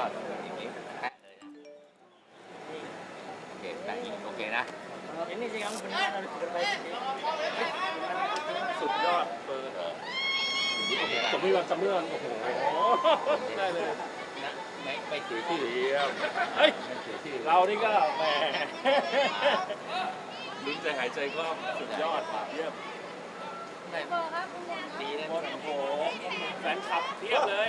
ก็อย่างนี้แปะเลยนะโอเคแปะอีกโอเคนะนี่สิครับคุณสุดยอดเบอร์จบเมื่อจบเมื่อโอ้โหได้เลยนะไม่ไม่ถือที่เดียวเฮ้ยเรานี่ก็แหมลุ้นใจหายใจก็สุดยอดเยี่ยมดีนะโอ้โหแฟนคลับเทียบเลย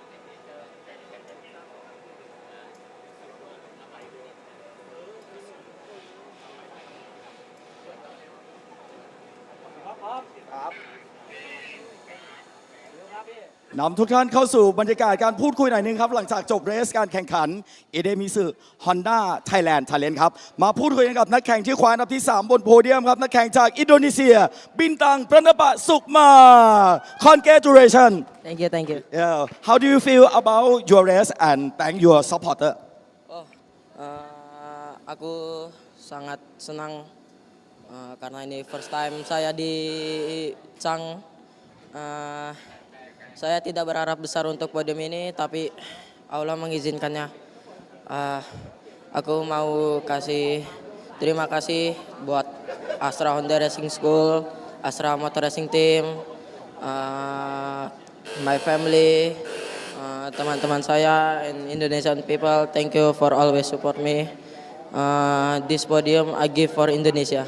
นำทุกท่านเข้าสู่บรรยากาศการพูดคุยหน่อยหนึงครับ หลังจากจบเรสการแข่งขันเอเดมิสึฮอนด้าไทยแลนด์ทาเลนครับ มาพูดคุยกันกับนักแข่งที่คว้าอันดับที่ 3 บนโพเดียมครับ นักแข่งจากอินโดนีเซีย บินตังประนปะสุกมา congratulations Thank you, thank you. yeah. how do you feel about your race and thank your supporter Oh, eh, aku sangat senang eh, karena ini first time saya di Chang. Eh, saya tidak berharap besar untuk podium ini, tapi Allah mengizinkannya. Eh, aku mau kasih terima kasih buat Astra Honda Racing School, Astra Motor Racing Team, eh, my family, teman-teman saya and Indonesian people. Thank you for always support me. Eh, this podium I give for Indonesia.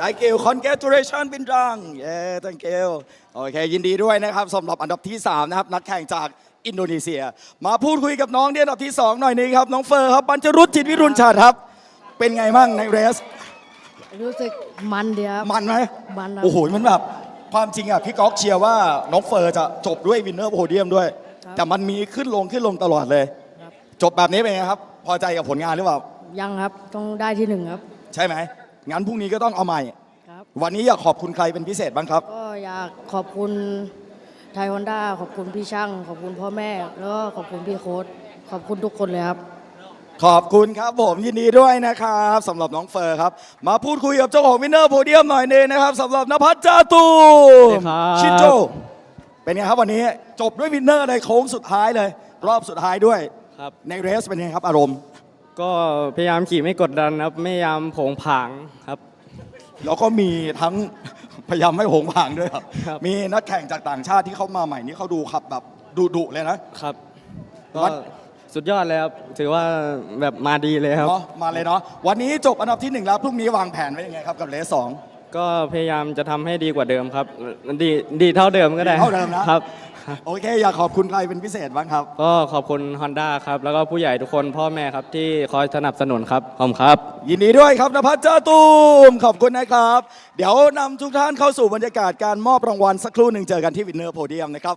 Thank you congratulations บินตัง yeah thank you โอเค ยินดีด้วยนะครับสำหรับอันดับที่ 3 นะครับ นักแข่งจากอินโดนีเซีย มาพูดคุยกับน้องที่อันดับที่ 2 หน่อยหนึงครับ น้องเฟอร์ครับปัญจรุตจิตวิรุณชาติครับ เป็นไงบ้างในเรส รู้สึกมันดีครับมันไหมมันครับโอ้โห มันแบบความจริงอะพี่ก๊อกเชียร์ว่าน้องเฟอร์จะจบด้วยวินเนอร์โพเดียมด้วยครับแต่มันมีขึ้นลงขึ้นลงตลอดเลยครับจบแบบนี้เป็นไงครับ พอใจกับผลงานหรือเปล่า ยังครับ ต้องได้ที่หนึ่งครับ ใช่ไหม งั้นพรุ่งนี้ก็ต้องเอาใหม่ ครับ วันนี้อยากขอบคุณใครเป็นพิเศษบ้างครับ ก็อยากขอบคุณไทยฮอนด้าขอบคุณพี่ช่าง ขอบคุณพ่อแม่ แล้วก็ขอบคุณพี่โค้ดขอบคุณทุกคนเลยครับ ขอบคุณครับผมยินดีด้วยนะครับสำหรับน้องเฟอร์ครับ มาพูดคุยกับเจ้าของวินเนอร์โพเดียมหน่อยหนึงนะครับสำหรับนภัสจาตุมสวัสดีครับ ชินโจเป็นไงครับวันนี้จบด้วยวินเนอร์ในโค้งสุดท้ายเลย รอบสุดท้ายด้วย ครับในเรสเป็นไงครับอารมณ์ ก็พยายามขี่ไม่กดดันครับไม่พยายามโผงผางครับ แล้วก็มีทั้ง พยายามไม่โหงผางด้วยครับ ครับ มีนักแข่งจากต่างชาติที่เข้ามาใหม่นี่เขาดูขับแบบดุดุๆเลยนะ ครับก็วัด สุดยอดเลยครับถือว่าแบบมาดีเลยครับ เนาะมาเลยเนาะวันนี้จบอันดับที่หนึ่งแล้วพรุ่งนี้วางแผนไว้ยังไงครับกับเรสสอง ก็พยายามจะทำให้ดีกว่าเดิมครับดีดีเท่าเดิมก็ได้ดีเท่าเดิมนะ ครับ โอเค อยากขอบคุณใครเป็นพิเศษบ้างครับ ก็ขอบคุณ Honda ครับ แล้วก็ผู้ใหญ่ทุกคนพ่อแม่ครับที่คอยสนับสนุนครับขอบคุณครับ ยินดีด้วยครับนภัสเจ้าตูมขอบคุณนะครับ เดี๋ยวนำทุกท่านเข้าสู่บรรยากาศการมอบรางวัลสักครู่หนึ่งเจอกันที่วินเนอร์โพเดียมนะครับ